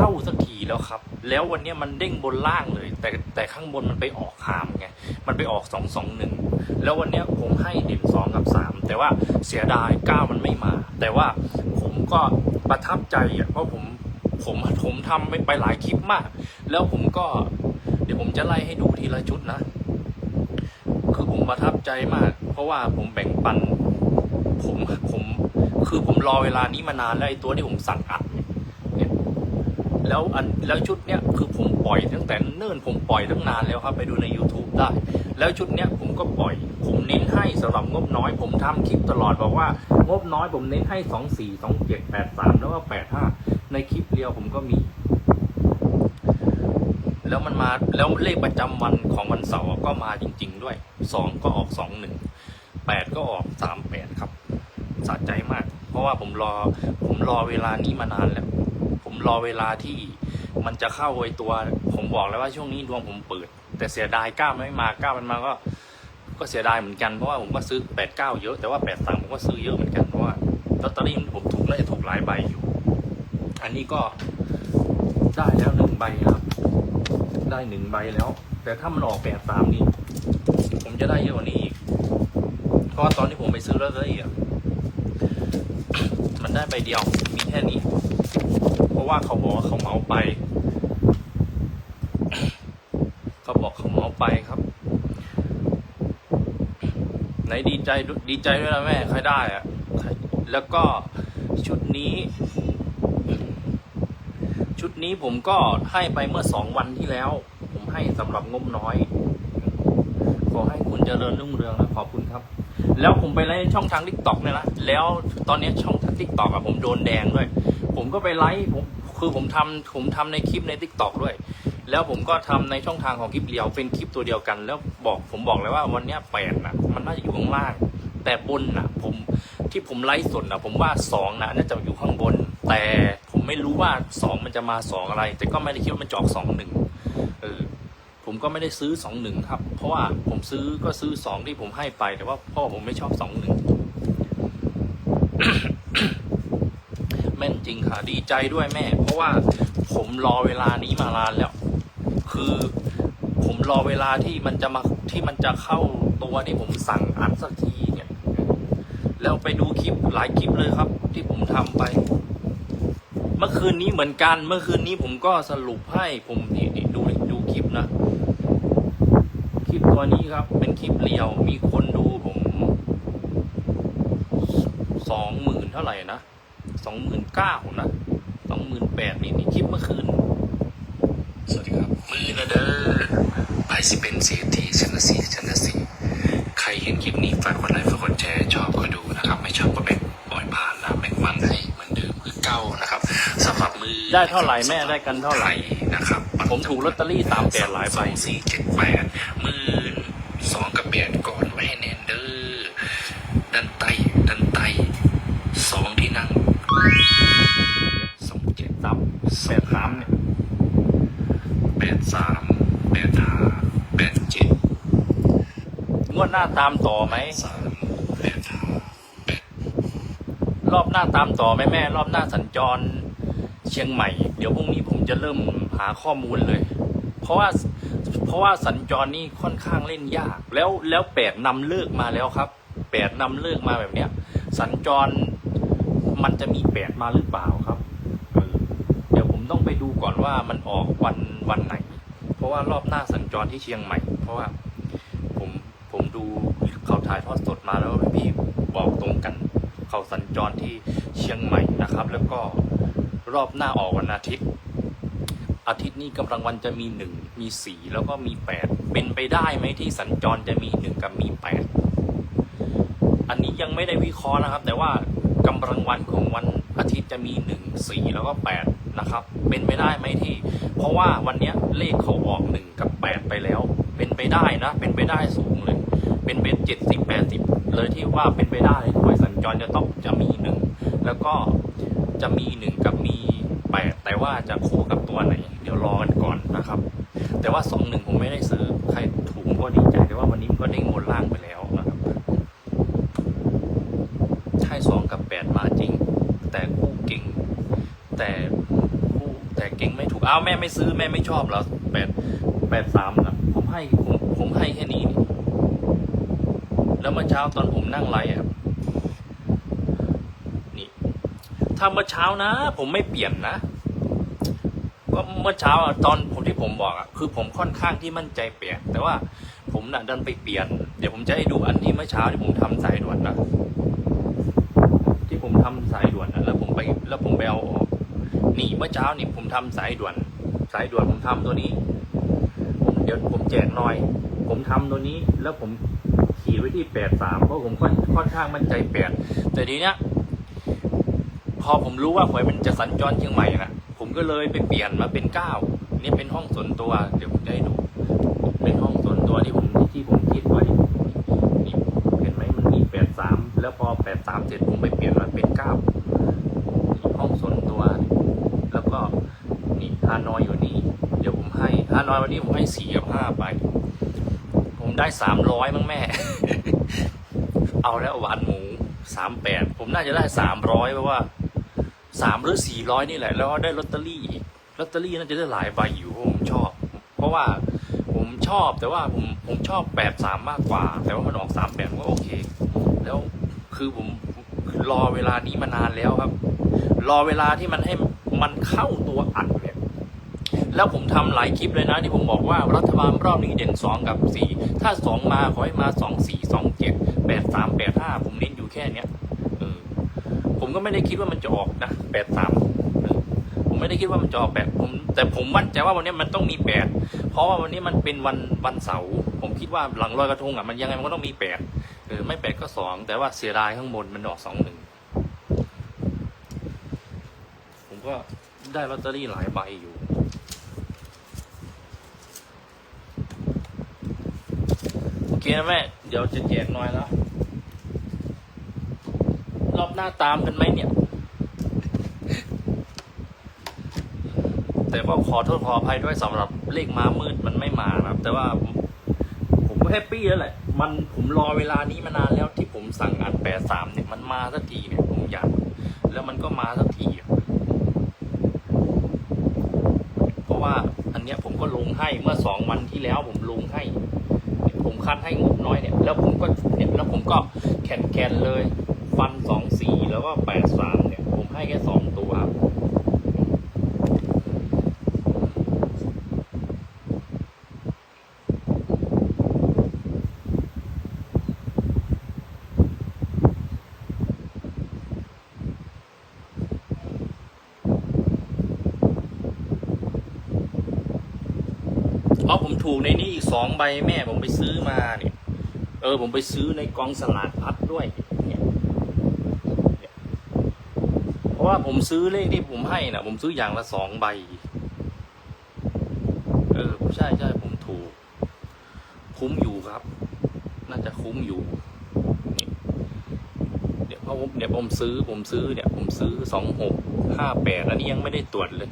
เข้าสักทีแล้วครับ แล้ววันนี้มันเด้งบนล่างเลย แต่แต่ข้างบนมันไปออกหามไง มันไปออกสองสองหนึ่งแล้ววันนี้ผมให้เด่นสองกับสามแต่ว่าเสียดายเก้ามันไม่มา แต่ว่าผมก็ประทับใจอะเพราะผมผมผมทำไปไปหลายคลิปมาก แล้วผมก็ เดี๋ยวผมจะไล่ให้ดูทีละชุดนะ คือผมประทับใจมาก เพราะว่าผมแบ่งปัน ผมผม คือผมรอเวลานี้มานานแล้วไอ้ตัวที่ผมสั่งอัด แล้วอันแล้วชุดเนี้ยคือผมปล่อยตั้งแต่เนิ่นผมปล่อยตั้งนานแล้วครับไปดูใน YouTube ได้ แล้วชุดเนี้ยผมก็ปล่อย ผมเน้นให้สำหรับงบน้อย ผมทำคลิปตลอดบอกว่างบน้อยผมเน้นให้สองสี่สองเจ็ดแปดสามแล้วก็แปดห้าในคลิปเดียวผมก็มี แล้วมันมาแล้วเลขประจำวันของวันเสาร์ก็มาจริง ๆ ด้วยสองก็ออกสองหนึ่งแปดก็ออกสามแปดครับสะใจมาก เพราะว่าผมรอผมรอเวลานี้มานานแล้ว ผมรอเวลาที่มันจะเข้าไอตัว ผมบอกแล้วว่าช่วงนี้ดวงผมเปิด แต่เสียดายก้าไม่มาก้ามันมาก็ ก็เสียดายเหมือนกันเพราะว่าผมก็ซื้อแปดเก้าเยอะแต่ว่าแปดสามผมก็ซื้อเยอะเหมือนกันเพราะว่าลอตเตอรี่ผมถูกน่าจะถูกหลายใบอยู่ อันนี้ก็ได้แล้วหนึ่งใบครับ ได้หนึ่งใบแล้ว แต่ถ้ามันออกแปดสามนี่ผมจะได้เยอะกว่านี้อีกเพราะตอนที่ผมไปซื้อลอตเตอรี่อะมันได้ใบเดียวมีแค่นี้ ว่าเขาบอกว่าเขาเมาไป เขาบอกเขาเมาไปครับ ไหนดีใจดีใจด้วยนะแม่ใครได้อะแล้วก็ชุดนี้ ชุดนี้ผมก็ให้ไปเมื่อสองวันที่แล้ว ผมให้สำหรับงบน้อย ขอให้คุณเจริญรุ่งเรืองนะขอบคุณครับแล้วผมไปไลฟ์ช่องทางทิกตอกเนี่ยนะ แล้วตอนนี้ช่องทางทิกตอกอะผมโดนแดงด้วย ผมก็ไปไลฟ์ผม คือผมทำผมทำในคลิปในทิกตอกด้วย แล้วผมก็ทำในช่องทางของคลิปเดียวเป็นคลิปตัวเดียวกัน แล้วบอกผมบอกเลยว่าวันนี้แปดนะมันน่าจะอยู่ข้างล่าง แต่บนนะผมที่ผมไลฟ์สดนะผมว่าสองนะน่าจะอยู่ข้างบน แต่ผมไม่รู้ว่าสองมันจะมาสองอะไร แต่ก็ไม่ได้คิดว่ามันจอกสองหนึ่งเออผมก็ไม่ได้ซื้อสองหนึ่งครับ เพราะว่าผมซื้อก็ซื้อสองที่ผมให้ไปแต่ว่าพ่อผมไม่ชอบสองหนึ่ง แม่นจ ริงค่ะ ดีใจด้วยแม่ เพราะว่าผมรอเวลานี้มานานแล้ว คือผมรอเวลาที่มันจะมาที่มันจะเข้าตัวที่ผมสั่งอัดสักทีเนี่ย แล้วไปดูคลิปหลายคลิปเลยครับ ที่ผมทำไป เมื่อคืนนี้เหมือนกัน เมื่อคืนนี้ผมก็สรุปให้ผมนี่ดูดูคลิปนะคลิปตัวนี้ครับ เป็นคลิปเรียวมีคนดูผมสองหมื่นเท่าไหร่นะ องหมื่นเก้านะสองหมื่นแปดนี่นี่คลิปเมื่อคืน สวัสดีครับ มือนะเด้อไอซิเป็นเศรษฐีชนะสีชนะสีใครเห็นคลิปนี้ฝากกดไลค์ฝากกดแชร์ชอบก็ดูนะครับ ไม่ชอบก็แบ่งปล่อยผ่านนะแบ่งปันให้เหมือนเดิมคือเก้านะครับสำหรับมือได้เท่าไหร่แม่ได้กันเท่าไหร่นะครับ ผมถูกลอตเตอรี่สามแปดหลายใบสองสี่เจ็ดแปดหมื่นสองกับแปดก่อนไว้ให้แนนเดอร์ด้านใต้ด้านใต้สองที่นั่งสองเจ็ด ซับแปดสามเนี่ย แปดสามแปดห้าแปดเจ็ด งวด หน้าตามต่อไหม รอบหน้าตามต่อไหมแม่ รอบหน้าสัญจรเชียงใหม่ เดี๋ยวพรุ่งนี้ผมจะเริ่มหาข้อมูลเลย เพราะว่าเพราะว่าสัญจรนี่ค่อนข้างเล่นยาก แล้วแล้วแปดนำเลิกมาแล้วครับแปดนำเลิกมาแบบเนี้ย สัญจรมันจะมีแปดมาหรือเปล่าครับเดี๋ยวผมต้องไปดูก่อนว่ามันออกวันวันไหน เพราะว่ารอบหน้าสัญจรที่เชียงใหม่ เพราะว่า ผมดูเขาถ่ายทอดสดมาแล้วพี่บอกตรงกัน เขาสัญจรที่เชียงใหม่นะครับ แล้วก็รอบหน้าออกวันอาทิตย์ อาทิตย์นี้กำลังวันจะมีหนึ่งมีสี่แล้วก็มีแปดเป็นไปได้ไหมที่สัญจรจะมีหนึ่งกับมีแปดอันนี้ยังไม่ได้วิเคราะห์นะครับ แต่ว่ากำลังวันของวันอาทิตย์จะมีหนึ่งสี่แล้วก็แปดนะครับ เป็นไปได้ไหมที่ เพราะว่าวันนี้เลขเขาออกหนึ่งกับแปดไปแล้ว เป็นไปได้นะ เป็นไปได้สูง เป็นเป็นเจ็ดสิบแปดสิบเลยที่ว่าเป็นไปได้ด้วยสัญจรจะต้องจะมีหนึ่งแล้วก็จะมีหนึ่งกับมีแปดแต่ว่าจะคู่กับตัวไหน เดี๋ยวรอกันก่อนนะครับ แต่ว่าสองหนึ่งผมไม่ได้ซื้อใครถูกก็ดีใจแต่ว่าวันนี้มันก็เด้งบนล่างไปแล้วนะครับใช่สองกับแปดมาจริง แต่คู่เก่ง แต่คู่แต่เก่งไม่ถูกอ้าวแม่ไม่ซื้อแม่ไม่ชอบเหรอแปดแปดสามนะผมให้ผมผมให้แค่นี้ แล้วเมื่อเช้าตอนผมนั่งไลฟ์อะนี่ถ้าเมื่อเช้านะ ผมไม่เปลี่ยนนะก็เมื่อเช้าตอนผมที่ผมบอกอะคือผมค่อนข้างที่มั่นใจเปลี่ยน แต่ว่าผมน่ะดันไปเปลี่ยน เดี๋ยวผมจะให้ดูอันที่เมื่อเช้าที่ผมทำสายด่วนนะที่ผมทำสายด่วนนะแล้วผมไปแล้วผมไปเอาออกนี่เมื่อเช้านี่ผมทำสายด่วน สายด่วนผมทำตัวนี้ ผมเดี๋ยวผมแจกหน่อย ผมทำตัวนี้แล้วผม ขี่ไว้ที่แปดสามเพราะผมค่อนค่อนข้างมั่นใจแปดแต่ทีเนี้ยพอผมรู้ว่าหวยมันจะสัญจรเชียงใหม่นะผมก็เลยไปเปลี่ยนมาเป็นเก้านี่เป็นห้องส่วนตัว เดี๋ยวผมจะให้ดู เป็นห้องส่วนตัวที่ผมที่ผมคิดไว้นี่เห็นไหมมันมีแปดสามแล้วพอแปดสามเสร็จผมไปเปลี่ยนมาเป็นเก้าห้องส่วนตัว แล้วก็นี่ฮานอยอยู่นี่ เดี๋ยวผมให้ฮานอยวันนี้ผมให้สี่กับห้าไป ได้สามร้อยมั้งแม่ เอาแล้วหวานหมูสามแปดผมน่าจะได้สามร้อยเพราะว่าสามหรือสี่ร้อยนี่แหละ แล้วก็ได้ลอตเตอรี่อีกลอตเตอรี่น่าจะได้หลายใบอยู่ผมชอบ เพราะว่าผมชอบแต่ว่าผมผมชอบแปดสามมากกว่า แต่ว่ามันออกสามแปดก็โอเค แล้วคือผมรอเวลานี้มานานแล้วครับ รอเวลาที่มันให้มันเข้าตัวอัด แล้วผมทำหลายคลิปเลยนะที่ผมบอกว่ารัฐบาลรอบนี้เด่นสองกับสี่ถ้าสองมาขอให้มาสองสี่สองเจ็ดแปดสามแปดห้าผมเน้นอยู่แค่เนี้ยเออผมก็ไม่ได้คิดว่ามันจะออกนะแปดสามผมไม่ได้คิดว่ามันจะออกแปดผมแต่ผมมั่นใจว่าวันนี้มันต้องมีแปดเพราะว่าวันนี้มันเป็นวันวันเสาร์ผมคิดว่าหลังลอยกระทงอะมันยังไงมันก็ต้องมีแปดเออไม่แปดก็สองแต่ว่าเสียดายข้างบนมันออกสองหนึ่งผมก็ได้ลอตเตอรี่หลายใบอยู่ โอเค นะแม่ เดี๋ยวจะแจกน้อยแล้ว รอบหน้าตามกันไหมเนี่ย แต่ก็ขอโทษขออภัยด้วยสำหรับเลขม้ามืดมันไม่มานะครับ แต่ว่าผมก็แฮปปี้แล้วแหละ มันผมรอเวลานี้มานานแล้วที่ผมสั่งอันแปดสามเนี่ยมันมาสักทีเนี่ยผมอยากแล้วมันก็มาสักทีเพราะว่าอันเนี้ยผมก็ลงให้เมื่อสองวันที่แล้วผมลงให้ คัดให้งบน้อยเนี่ย แล้วผมก็เนี่ยแล้วผมก็แคนแคนเลย ฟันสองสี่แล้วก็แปดสามเนี่ย ผมให้แค่สองตัวครับ อ๋อผมถูกในนี้อีกสองใบแม่ผมไปซื้อมาเนี่ย เออ ผมไปซื้อในกองสลากพัดด้วยเนี่ยเพราะว่าผมซื้อเลขที่ผมให้นะผมซื้ออย่างละสองใบ เออใช่ใช่ผมถูก คุ้มอยู่ครับ น่าจะคุ้มอยู่นี่เดี๋ยวเพราะผมเดี๋ยวผมซื้อผมซื้อเนี่ย ผมซื้อสองหกห้าแปดอันนี้ยังไม่ได้ตรวจเลย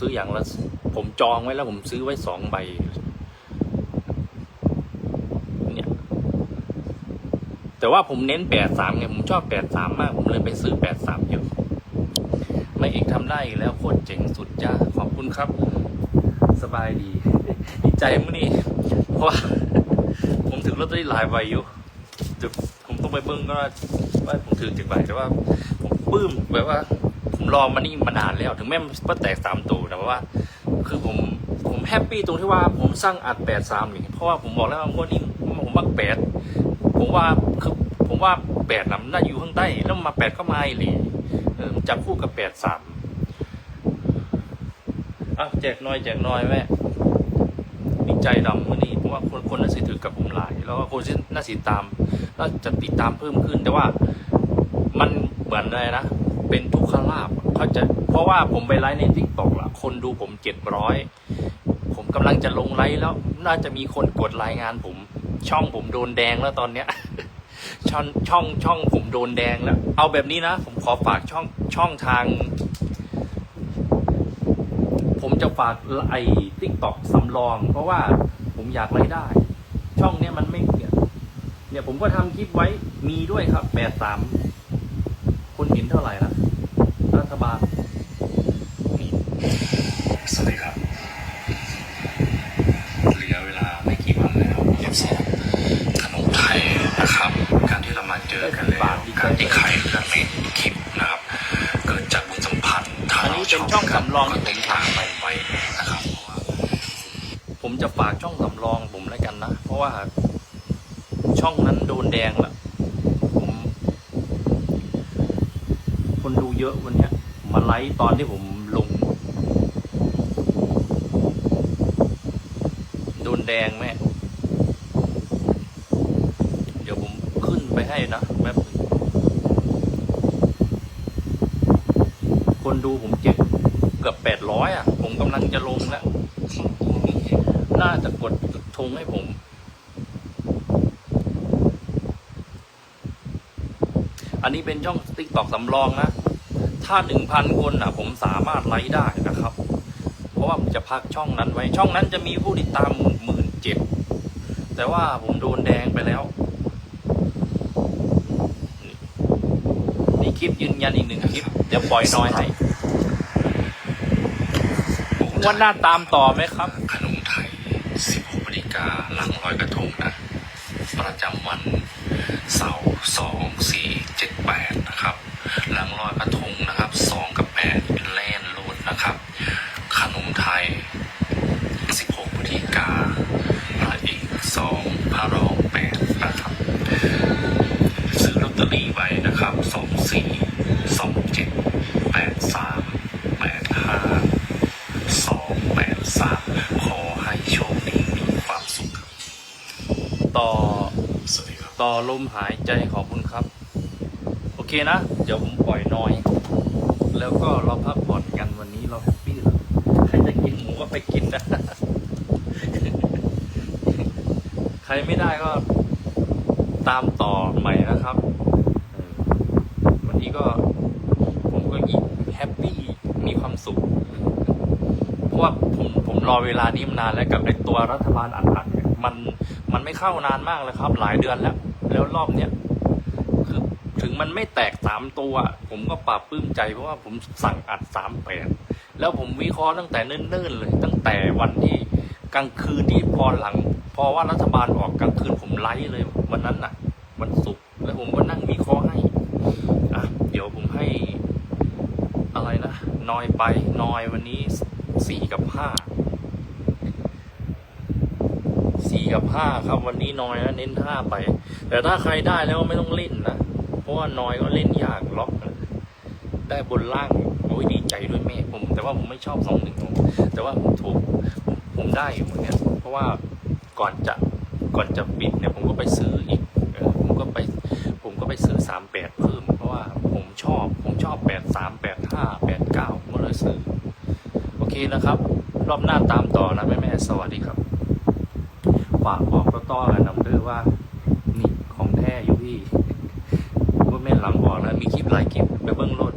ซื้ออย่างละผมจองไว้แล้วผมซื้อไว้สองใบ เนี่ย แต่ว่าผมเน้นแปดสามไงผมชอบแปดสามมาก ผมเลยไปซื้อแปดสามเยอะไม่เอกทำได้แล้วโคตรเจ๋งสุดจ้าขอบคุณครับ สบายดีดีใจมั้งนี่เพราะว่าผมถือลอตเตอรี่หลายใบอยู่เดี๋ยวผมต้องไปเบิ้งก็ว่าว่าผมถือจากใบแต่ว่า ผมปื้มแบบว่า รอมานี่มานานแล้ว ถึงแม้มันก็แตกสามตัวแต่ว่า คือผมผมแฮปปี้ตรงที่ว่าผมสร้างอัดแปดสามนี่เพราะว่าผมบอกแล้วว่างวดนี้ผมมักแปดผมว่าคือผมว่าแปดนำน่าอยู่ข้างใต้แล้วมาแปดก็มาอีหลีจับคู่กับแปดสามอะแจกหน้อยแจกหน้อยแม่ดีใจดำมื่อนี้เพราะว่าคนคนน่าสิถือกับผมหลาย แล้วก็คนที่น่าสิตามน่าจะติดตามเพิ่มขึ้น แต่ว่ามันเหมือนอะไรนะ เป็นทุกขลาบเขาจะเพราะว่าผมไปไลฟ์ในทิกตอกละคนดูผมเจ็ดร้อยผมกำลังจะลงไลฟ์แล้ว น่าจะมีคนกดรายงานผม ช่องผมโดนแดงแล้วตอนเนี้ยช่องช่องช่องผมโดนแดงแล้ว เอาแบบนี้นะ ผมขอฝากช่องช่องทาง ผมจะฝากไอ้ทิกตอกสำรอง เพราะว่าผมอยากรายได้ ช่องเนี้ยมันไม่เนี่ยเนี่ยผมก็ทำคลิปไว้มีด้วยครับแปดสามคนเห็นเท่าไหร่ละ ฐบาลนี่สวัสดีครับเหลือเวลาไม่กี่วันแล้วเอฟซีขนมไทยนะครับ การที่เรามาเจอกันแล้วการที่ใครจะเมนคลิปนะครับเกิดจากบุญสัมพันธ์ถ้าอันเรานี้เป็นช่องสำรองที่ผมทำไปไปนะครับเพราะว่าผมจะฝากช่องสำรองผมแล้วกันนะ เพราะว่าช่องนั้นโดนแดงละผม คนดูเยอะวันเนี้ย มาไลฟ์ตอนที่ผมลงโดนแดงแม่เดี๋ยวผมขึ้นไปให้นะแป๊บคนดูผมเจ็บเกือบแปดร้อยอะ ผมกำลังจะลงแล้ว น่าจะกดธงให้ผม อันนี้เป็นช่องติ๊กตอกสำรองนะ ถ้าหนึ่งพันคนอะ ผมสามารถไลฟ์ได้นะครับ เพราะว่าผมจะพักช่องนั้นไว้ ช่องนั้นจะมีผู้ติดตามหมื่นเจ็ดแต่ว่าผมโดนแดงไปแล้วนี่นี่คลิปยืนยันอีกหนึ่งคลิป เดี๋ยวปล่อยน้อยให้วันหน้าตามต่อไหมครับ ขนมไทย 16นาฬิกาหลังลอยกระทงนะ ประจำวันเสาร์2 4 7 8 นะครับ หลังลอยกระทงนะครับ2กับ8แล่นรูดนะครับ ขนมไทย 16นาฬิกาพระเอก2พระรอง8นะครับซื้อลอตเตอรี่ไว้นะครับ2 4 2 7 8 3 8 5สองแปดสามขอให้โชคดีมีความสุขต่อต่อลมหายใจขอบคุณครับ เคนะ เดี๋ยวผมปล่อยน้อย แล้วก็เราพักผ่อนกันวันนี้เราแฮปปี้แล้วใครจะกินหมูก็ไปกินนะ ใครไม่ได้ก็ตามต่อใหม่นะครับ วันนี้ก็ผมก็ยิ่งแฮปปี้มีความสุข เพราะว่าผมผมรอเวลานี้มานานแล้วกับไอตัวรัฐบาลอัดๆเนี่ยมันมันไม่เข้านานมากแล้วครับ หลายเดือนแล้ว แล้วรอบเนี้ย ถึงมันไม่แตกสามตัว ผมก็ปลาบปลื้มใจเพราะว่าผมสั่งอัดสามแปดแล้วผมวิเคราะห์ตั้งแต่เนิ่นๆเลย ตั้งแต่วันที่กลางคืนที่พอหลัง พอว่ารัฐบาลออกกลางคืนผมไลฟ์เลยวันนั้นน่ะวันศุกร์แล้วผมก็นั่งวิเคราะห์ให้อะเดี๋ยวผมให้ อะไรนะนอยไปนอยวันนี้สี่กับห้าสี่กับห้าครับวันนี้นอยนะเน้นห้าไป แต่ถ้าใครได้แล้วไม่ต้องเล่นนะ ราะว่าน้อยก็เล่นยากล็อกได้บนล่างโอ้ยดีใจด้วยแม่ผม แต่ว่าผมไม่ชอบสองหนึ่งแต่ว่าผมถูกผมได้อยู่เหมือนเนี้ยเพราะว่าก่อนจะก่อนจะปิดเนี่ยผมก็ไปซื้ออีกผมก็ไปผมก็ไปซื้อสามแปดเพิ่ม เพราะว่าผมชอบผมชอบแปดสามแปดห้าแปดเก้าก็เลยซื้อ โอเคนะครับ รอบหน้าตามต่อนะแม่แม่สวัสดีครับฝากบอกต่อๆกันนำเด้อว่านี่ของแท้อยู่พี่ ว่าแม่หลังบอกแล้วมีคลิปหลายคลิปไปเบิ้งโลด